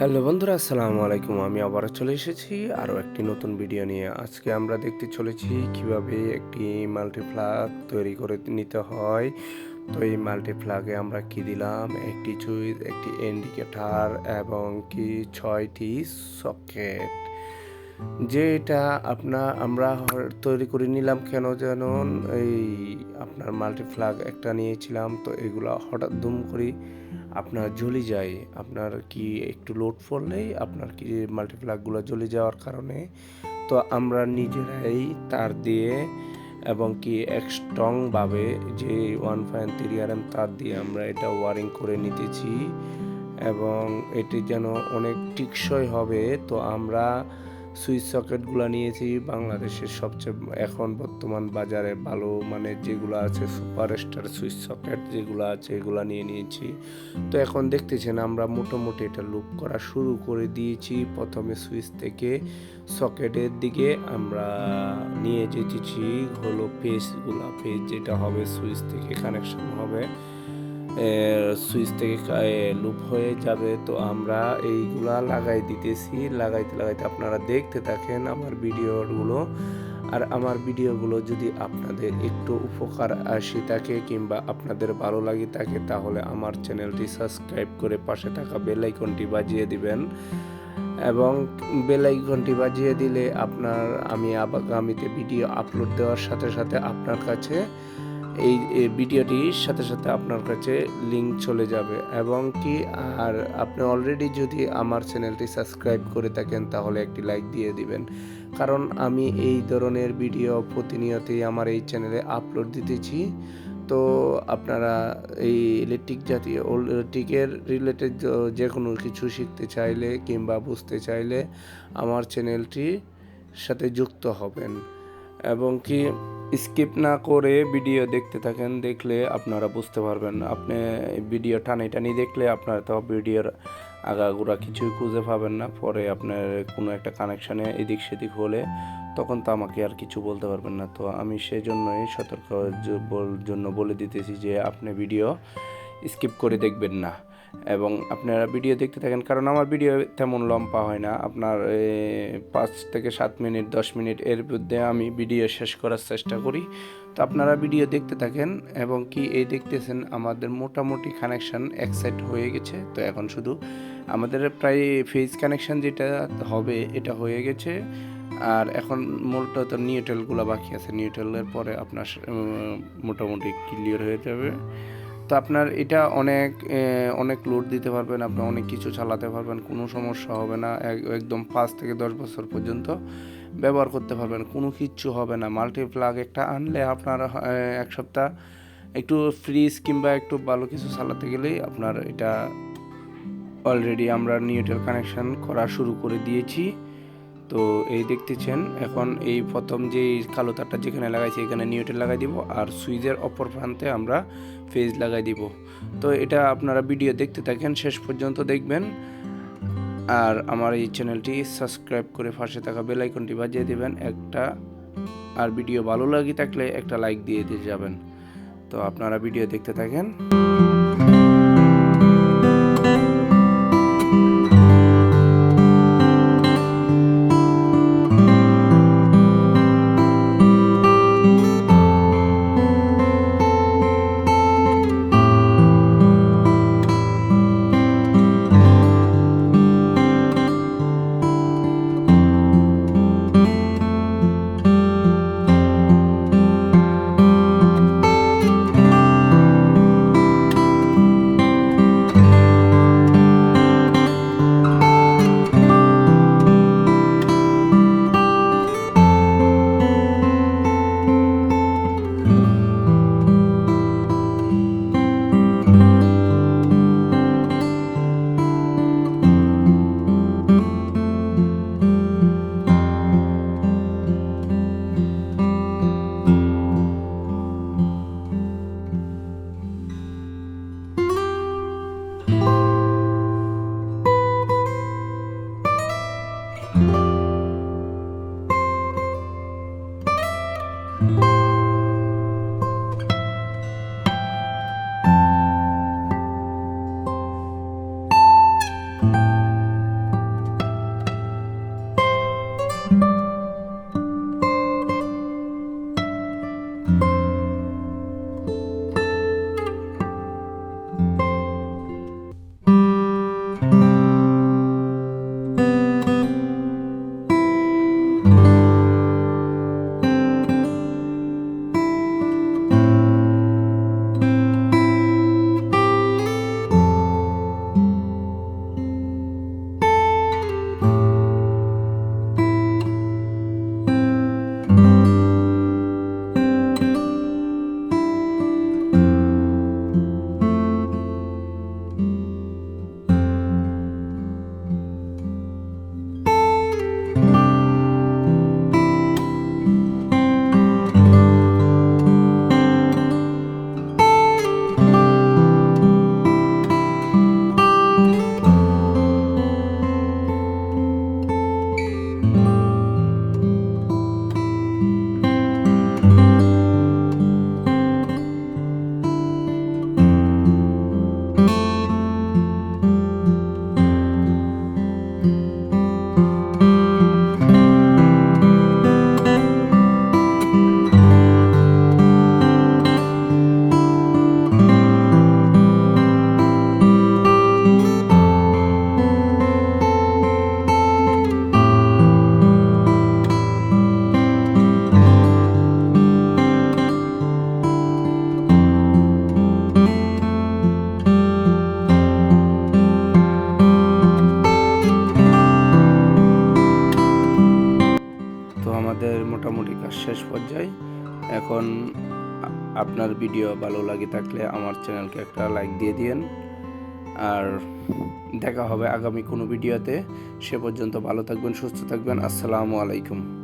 Hello বন্ধুরা, আসসালামু আলাইকুম। আমি আবার চলে এসেছি আরও একটি নতুন ভিডিও নিয়ে। আজকে আমরা দেখতে চলেছি কীভাবে একটি মাল্টিপ্লাগ তৈরি করে নিতে হয়। তো এই মাল্টিপ্লাগে আমরা কি দিলাম? একটি সুইচ একটি ইন্ডিকেটার এবং কি ছয়টি সকেট যেটা আপনার আমরা তৈরি করে নিলাম কেন যেন এই আপনার মাল্টিপ্লাগ একটা নিয়েছিলাম, তো এগুলো হঠাৎ দুম করে আপনার জ্বলে যায়। আপনার কি একটু লোড পড়লেই আপনার কি মাল্টিপ্লাগগুলো জ্বলে যাওয়ার কারণে? তো আমরা নিজেরাই তার দিয়ে এবং কি এক স্ট্রংভাবে যে ওয়ান পয়েন্ট থ্রি আর এম তার দিয়ে আমরা এটা ওয়ারিং করে নিতেছি এবং এটি যেন অনেক টিকসই হবে। তো আমরা সুইচ সকেটগুলো নিয়েছি। বাংলাদেশের সবচেয়ে এখন বর্তমান বাজারে ভালো মানে যেগুলো আছে, সুপারস্টার সুইচ সকেট যেগুলো আছে, এগুলো নিয়ে নিয়েছি। তো এখন দেখতেছেন আমরা মোটামুটি এটা লুপ করা শুরু করে দিয়েছি। প্রথমে সুইচ থেকে সকেটের দিকে আমরা নিয়ে যেতেছি। হলো পেজগুলো, পেজ যেটা হবে, সুইচ থেকে কানেকশন হবে। সুইচ থেকে লুপ হয়ে যাবে। তো আমরা এইগুলা লাগাই দিতেছি। লাগাইতে লাগাইতে আপনারা দেখতে থাকেন আমার ভিডিওগুলো। আর আমার ভিডিওগুলো যদি আপনাদের একটু উপকার আসে থাকে কিংবা আপনাদের ভালো লাগে থাকে, তাহলে আমার চ্যানেলটি সাবস্ক্রাইব করে পাশে থাকা বেল আইকনটি বাজিয়ে দিবেন। এবং বেল আইকনটি বাজিয়ে দিলে আপনার, আমি আগামীতে ভিডিও আপলোড দেওয়ার সাথে সাথে আপনার কাছে এই ভিডিওটির সাথে সাথে আপনার কাছে লিংক চলে যাবে। এবং কি, আর আপনি অলরেডি যদি আমার চ্যানেলটি সাবস্ক্রাইব করে থাকেন, তাহলে একটি লাইক দিয়ে দিবেন। কারণ আমি এই ধরনের ভিডিও প্রতিনিয়তই আমার এই চ্যানেলে আপলোড দিতেছি। তো আপনারা এই ইলেকট্রিক জাতীয় ইলেকট্রিকের রিলেটেড যে কোনো কিছু শিখতে চাইলে কিংবা বুঝতে চাইলে আমার চ্যানেলটির সাথে যুক্ত হবেন। এবং কি স্কিপ না করে ভিডিও দেখতে থাকেন, দেখলে আপনারা বুঝতে পারবেন। আপনি ভিডিও টানি টানি দেখলে আপনার তো ভিডিওর আগাগোড়া কিছুই খুঁজে পাবেন না। পরে আপনার কোনো একটা কানেকশানে এদিক সেদিক হলে তখন তো আমাকে আর কিছু বলতে পারবেন না। তো আমি সেই জন্যই সতর্ক জন্য বলে দিতেছি যে আপনি ভিডিও স্কিপ করে দেখবেন না। এবং আপনারা ভিডিও দেখতে থাকেন, কারণ আমার ভিডিও তেমন লম্বা হয় না। আপনার পাঁচ থেকে সাত মিনিট, দশ মিনিট এর মধ্যে আমি ভিডিও শেষ করার চেষ্টা করি। তো আপনারা ভিডিও দেখতে থাকেন এবং কি এই দেখতেছেন, আমাদের মোটামুটি কানেকশান এক হয়ে গেছে। তো এখন শুধু আমাদের প্রায় ফেজ কানেকশান যেটা হবে, এটা হয়ে গেছে। আর এখন মূলত নিউট্রালগুলো বাকি আছে। নিউট্রালের পরে আপনার মোটামুটি ক্লিয়ার হয়ে যাবে। তো আপনার এটা অনেক অনেক লোড দিতে পারবেন, আপনি অনেক কিছু চালাতে পারবেন, কোনো সমস্যা হবে না, এক- একদম পাঁচ থেকে দশ বছর পর্যন্ত ব্যবহার করতে পারবেন, কোনো কিচ্ছু হবে না। মাল্টিপ্লাগ একটা আনলে আপনার এক সপ্তাহ একটু ফ্রিজ কিংবা একটু ভালো কিছু চালাতে গেলেই আপনার এটা অলরেডি আমরা নিউট্রাল কানেকশন করা শুরু করে দিয়েছি। তো এই দেখতেছেন, এখন এই প্রথম যে কালো তারটা যেখানে লাগাইছি, এখানে নিউট্রাল লাগাই দিব আর সুইচের অপর প্রান্তে আমরা ফেজ লাগাই দিব। তো এটা আপনারা ভিডিও দেখতে থাকেন, শেষ পর্যন্ত দেখবেন। আর আমার এই চ্যানেলটি সাবস্ক্রাইব করে পাশে থাকা বেল আইকনটি বাজিয়ে দিবেন, একটা আর ভিডিও ভালো লাগে থাকলে একটা লাইক দিয়ে দিয়ে যাবেন। তো আপনারা ভিডিও দেখতে থাকেন। এখন আপনার ভিডিও ভালো লাগে থাকলে আমার চ্যানেলকে একটা লাইক দিয়ে দিন আর দেখা হবে আগামী কোনো ভিডিওতে। সে পর্যন্ত ভালো থাকবেন, সুস্থ থাকবেন। আসসালামু আলাইকুম।